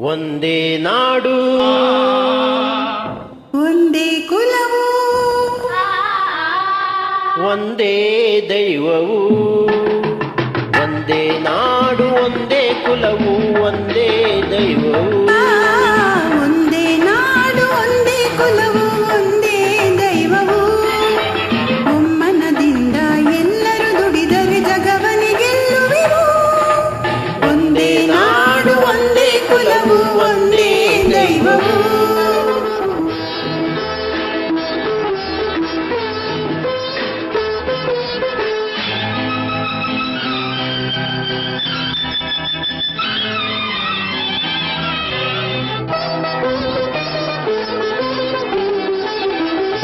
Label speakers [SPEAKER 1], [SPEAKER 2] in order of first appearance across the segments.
[SPEAKER 1] ಒಂದೇ ನಾಡು.
[SPEAKER 2] ಒಂದೇ ಕುಲವು.
[SPEAKER 1] ಒಂದೇ ದೈವವು. ಒಂದೇ ನಾಡು ಒಂದೇ ಕುಲವು ಒಂದೇ ದೈವವು.
[SPEAKER 2] ಒಂದೇ ನಾಡು ಒಂದೇ ಕುಲವು.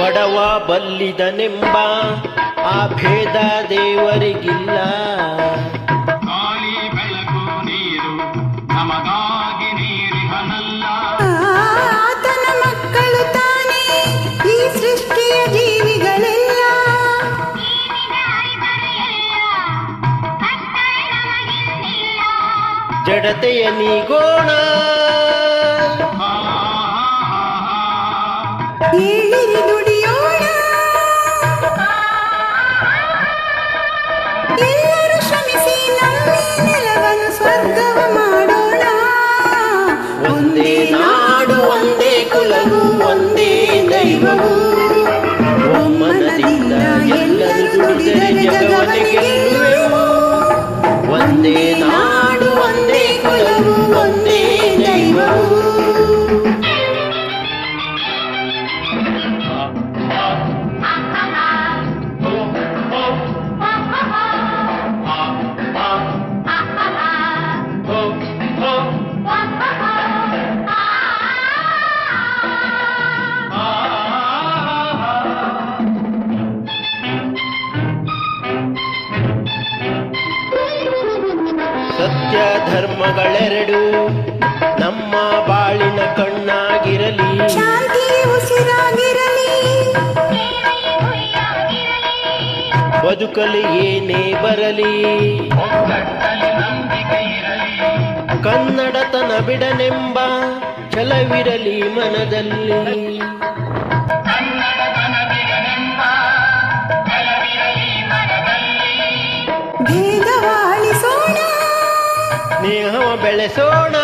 [SPEAKER 1] ಬಡವ ಬಲ್ಲಿದನೆಂಬ ಆ ಭೇದ ದೇವರಿಗಿಲ್ಲ. ಜಡತೆಯ ಬೆಳಕು ದೈವವು ಸತ್ಯ ಧರ್ಮಗಳೆರಡು ನಮ್ಮ ಬಾಳಿನ ಕಣ್ಣಾಗಿರಲಿ.
[SPEAKER 2] ಶಾಂತಿ ಉಸಿರಾಗಿರಲಿ.
[SPEAKER 1] ಬದುಕಲು ಏನೇ ಬರಲಿ. ಕನ್ನಡತನ ಬಿಡನೆಂಬ ಛಲವಿರಲಿ ಮನದಲ್ಲಿ.
[SPEAKER 3] ಬೆಳೆಸೋಣ